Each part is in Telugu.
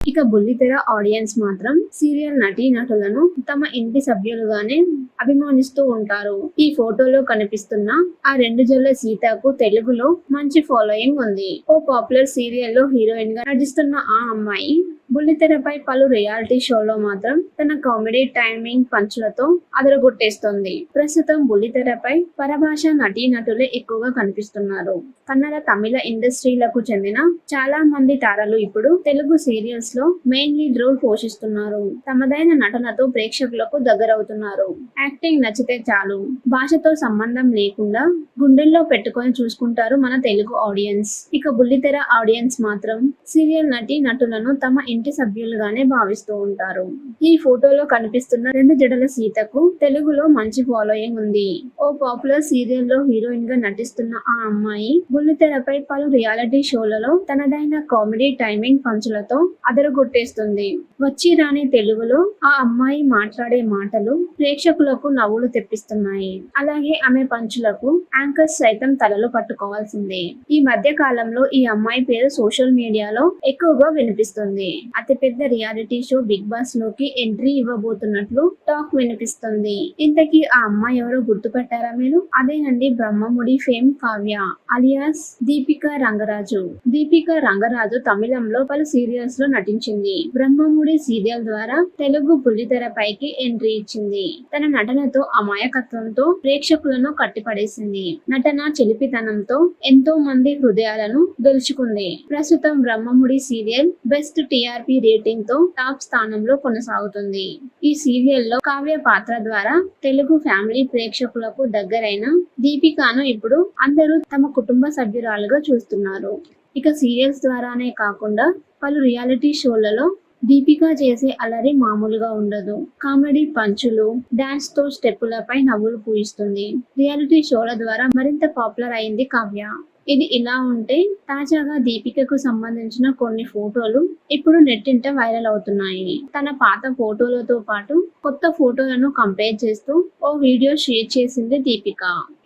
ఇక బుల్లితెర ఆడియన్స్ మాత్రం సీరియల్ నటీ నటులను తమ ఇంటి సభ్యులుగానే అభిమానిస్తూ ఉంటారు. ఈ ఫోటోలో కనిపిస్తున్న ఆ రెండు జల్ల సీతకు తెలుగులో మంచి ఫాలోయింగ్ ఉంది. ఓ పాపులర్ సీరియల్లో హీరోయిన్గా నటిస్తున్న ఆ అమ్మాయి బుల్లితెరపై పలు రియాలిటీ షోలో మాత్రం తన కామెడీ టైమింగ్ పంచులతో అదరగొట్టేస్తోంది. ప్రస్తుతం బుల్లితెరపై పరభాష నటీ నటులే ఎక్కువగా కనిపిస్తున్నారు. కన్నడ తమిళ ఇండస్ట్రీలకు చెందిన చాలా మంది తారలు ఇప్పుడు తెలుగు సీరియల్స్ లో మెయిన్ లీడ్ రోల్ పోషిస్తున్నారు. తమదైన నటనతో ప్రేక్షకులకు దగ్గరవుతున్నారు. యాక్టింగ్ నచ్చితే చాలు. భాషతో సంబంధం లేకుండా గుండెల్లో పెట్టుకొని చూసుకుంటారు మన తెలుగు ఆడియన్స్ ఇక బుల్లితెర ఆడియన్స్ మాత్రం సీరియల్ నటి నటులను తమ ఇంటి సభ్యులుగానే భావిస్తూ ఉంటారు. ఈ ఫోటోలో కనిపిస్తున్న రెండు జడల సీతకు తెలుగులో మంచి ఫాలోయింగ్ ఉంది. ఓ పాపులర్ సీరియల్లో హీరోయిన్గా నటిస్తున్న ఆ అమ్మాయి బుల్లితెరపై పలు రియాలిటీ షోలలో తనదైన కామెడీ టైమింగ్ పంచులతో అదరగొట్టేస్తుంది వచ్చి రాని తెలుగులో ఆ అమ్మాయి మాట్లాడే మాటలు ప్రేక్షకులకు నవ్వులు తెప్పిస్తున్నాయి. అలాగే ఆమె పంచులకు యాంకర్స్ సైతం తలలు పట్టుకోవాల్సిందే. ఈ మధ్య కాలంలో ఈ అమ్మాయి పేరు సోషల్ మీడియాలో ఎక్కువగా వినిపిస్తుంది. అతిపెద్ద రియాలిటీ షో బిగ్ బాస్లోకి ఎంట్రీ ఇవ్వబోతున్నట్లు టాక్ వినిపిస్తుంది. ఇంతకీ ఆ అమ్మాయి ఎవరో గుర్తుపెట్టారా మీరు? అదేనండి బ్రహ్మముడి ఫేమ్ కావ్య అలియాస్ దీపిక రంగరాజు. దీపిక రంగరాజు తమిళంలో పలు సీరియల్స్లో నటించింది బ్రహ్మముడి సీరియల్ ద్వారా తెలుగు బుల్లితెరపైకి ఎంట్రీ ఇచ్చింది. తన నటనతో అమాయకత్వంతో ప్రేక్షకులను కట్టిపడేసింది. నటన చెలిపితనంతో ఎంతో మంది హృదయాలను గెలుచుకుంది. ప్రస్తుతం బ్రహ్మముడి సీరియల్ బెస్ట్ టిఆర్పి రేటింగ్తో టాప్ స్థానంలో కొనసాగుతుంది. ఈ సీరియల్లో కావ్య పాత్ర ద్వారా తెలుగు ఫ్యామిలీ ప్రేక్షకులకు దగ్గరైన దీపికాను ఇప్పుడు అందరూ తమ కుటుంబ సభ్యురాలుగా చూస్తున్నారు. ఇక సీరియల్స్ ద్వారానే కాకుండా పలు రియాలిటీ షోలలో దీపిక చేసే అలరి మామూలుగా ఉండదు. కామెడీ పంచులు డాన్స్తో స్టెప్పులపై నవ్వులు పూయిస్తుంది. రియాలిటీ షోల ద్వారా మరింత పాపులర్ అయింది కావ్య. ఇది ఇలా ఉంటే తాజాగా దీపికకు సంబంధించిన కొన్ని ఫోటోలు ఇప్పుడు నెట్టింట వైరల్ అవుతున్నాయి. తన పాత ఫోటోలతో పాటు కొత్త ఫోటోలను కంపేర్ చేస్తూ ఓ వీడియో షేర్ చేసింది దీపిక.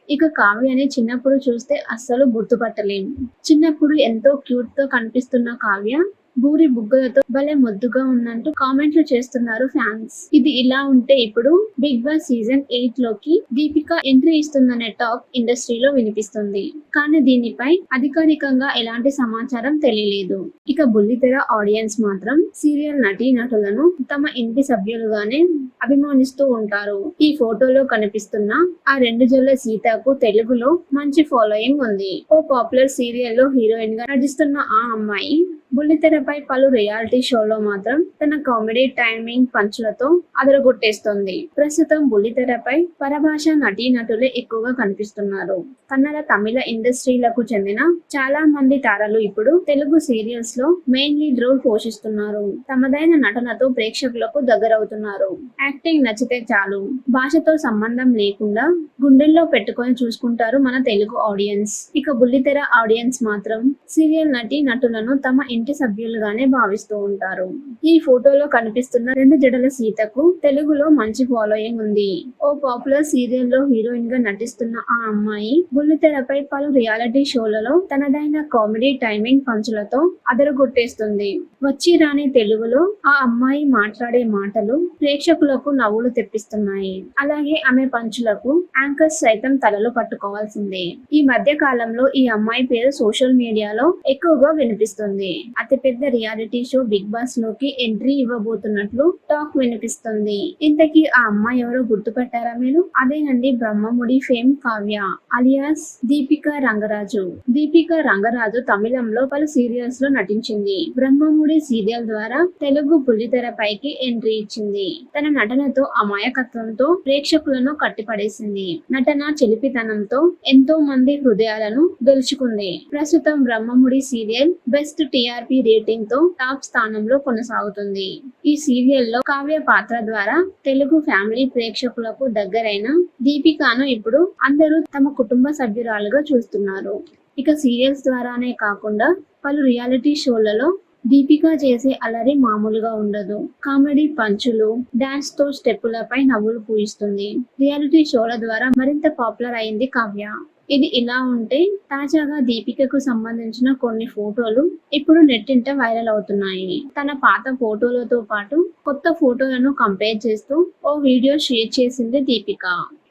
ఇక కావ్యని చిన్నప్పుడు చూస్తే అస్సలు గుర్తుపట్టలేము. చిన్నప్పుడు ఎంతో క్యూట్గా కనిపిస్తున్న కావ్య బూరి బుగ్గలతో భలే ముద్దుగా ఉన్నట్టు కామెంట్లు చేస్తున్నారు ఫ్యాన్స్. ఇది ఇలా ఉంటే ఇప్పుడు బిగ్ బాస్ సీజన్ ఎయిట్లోకి దీపిక ఎంట్రీ ఇస్తుందనే టాక్ ఇండస్ట్రీలో వినిపిస్తుంది. కానీ దీనిపై అధికారికంగా ఎలాంటి సమాచారం తెలియలేదు. ఇక బుల్లితెర ఆడియన్స్ మాత్రం సీరియల్ నటీ నటులను తమ ఇంటి సభ్యులుగానే అభిమానిస్తూ ఉంటారు. ఈ ఫోటోలో కనిపిస్తున్న ఆ రెండు జల్ల సీతకు తెలుగులో మంచి ఫాలోయింగ్ ఉంది. ఓ పాపులర్ సీరియల్లో హీరోయిన్గా నటిస్తున్న ఆ అమ్మాయి బుల్లితెరపై పలు రియాలిటీ షోలో మాత్రం తన కామెడీ టైమింగ్ పంచులతో అదరగొట్టేస్తోంది. ప్రస్తుతం బుల్లితెరపై పరభాష నటీనటులే ఎక్కువగా కనిపిస్తున్నారు. కన్నడ తమిళ ఇండస్ట్రీలకు చెందిన చాలా మంది తారలు ఇప్పుడు తెలుగు సీరియల్స్లో మెయిన్ లీడ్ రోల్ పోషిస్తున్నారు. తమదైన నటనతో ప్రేక్షకులకు దగ్గరవుతున్నారు. యాక్టింగ్ నచ్చితే చాలు. భాషతో సంబంధం లేకుండా గుండెల్లో పెట్టుకొని చూసుకుంటారు మన తెలుగు ఆడియన్స్. ఇక బుల్లితెర ఆడియన్స్ మాత్రం సీరియల్ నటి నటులను తమ ఇంటి సభ్యులుగానే భావిస్తూ ఉంటారు. ఈ ఫోటోలో కనిపిస్తున్న రెండు జడల సీతకు తెలుగులో మంచి ఫాలోయింగ్ ఉంది. ఓ పాపులర్ సీరియల్లో హీరోయిన్గా నటిస్తున్న ఆ అమ్మాయి బుల్లితెరపై పలు రియాలిటీ షోలలో తనదైన కామెడీ టైమింగ్ పంచులతో అదరగొట్టేస్తుంది. వచ్చి రాని తెలుగులో ఆ అమ్మాయి మాట్లాడే మాటలు ప్రేక్షకులకు నవ్వులు తెప్పిస్తున్నాయి. అలాగే ఆమె పంచులకు యాంకర్స్ సైతం తలలు పట్టుకోవాల్సిందే. ఈ మధ్య కాలంలో ఈ అమ్మాయి పేరు సోషల్ మీడియాలో ఎక్కువగా వినిపిస్తుంది. అతిపెద్ద రియాలిటీ షో బిగ్ బాస్లోకి ఎంట్రీ ఇవ్వబోతున్నట్లు టాక్ వినిపిస్తుంది. ఇంతకీ ఆ అమ్మాయి ఎవరో గుర్తుపెట్టారా మీరు? అదేనండి బ్రహ్మముడి ఫేమ్ కావ్య అలియాస్ దీపిక రంగరాజు. దీపిక రంగరాజు తమిళంలో పలు సీరియల్స్లో నటించింది. బ్రహ్మముడి సీరియల్ ద్వారా తెలుగు బుల్లితెరపైకి ఎంట్రీ ఇచ్చింది. తన నటనతో అమాయకత్వంతో ప్రేక్షకులను కట్టిపడేసింది. నటన చెలిపితనంతో ఎంతో మంది హృదయాలను గెలుచుకుంది. ప్రస్తుతం Brahmamudi serial best TR TRP రేటింగ్తో top స్థానంలో కొనసాగుతుంది. ఈ సీరియల్లో కావ్య పాత్ర ద్వారా తెలుగు ఫ్యామిలీ ప్రేక్షకులకు దగ్గరైన దీపికాను ఇప్పుడు అందరూ తమ కుటుంబ సభ్యురాలుగా చూస్తున్నారు. ఇక సీరియల్స్ ద్వారానే కాకుండా పలు రియాలిటీ షోలలో దీపిక చేసే అలరి మామూలుగా ఉండదు. కామెడీ పంచులు డాన్స్తో స్టెప్పులపై నవ్వులు పూయిస్తుంది. రియాలిటీ షోల ద్వారా మరింత పాపులర్ అయింది కావ్య. ఇది ఇలా ఉంటే తాజాగా దీపికకు సంబంధించిన కొన్ని ఫోటోలు ఇప్పుడు నెట్టింట వైరల్ అవుతున్నాయి. తన పాత ఫోటోలతో పాటు కొత్త ఫోటోలను కంపేర్ చేస్తూ ఓ వీడియో షేర్ చేసింది దీపిక.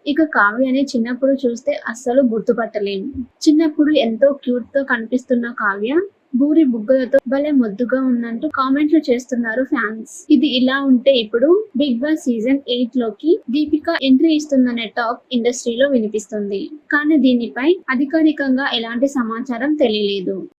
ఇక కావ్యని చిన్నప్పుడు చూస్తే అస్సలు గుర్తుపట్టలేము చిన్నప్పుడు ఎంతో క్యూట్గా కనిపిస్తున్న కావ్య బూరి బుగ్గలతో భలే ముద్దుగా ఉందంటూ కామెంట్లు చేస్తున్నారు ఫ్యాన్స్. ఇది ఇలా ఉంటే ఇప్పుడు బిగ్ బాస్ సీజన్ ఎయిట్లోకి దీపిక ఎంట్రీ ఇస్తుందనే టాక్ ఇండస్ట్రీలో వినిపిస్తుంది. కానీ దీనిపై అధికారికంగా ఎలాంటి సమాచారం తెలియలేదు.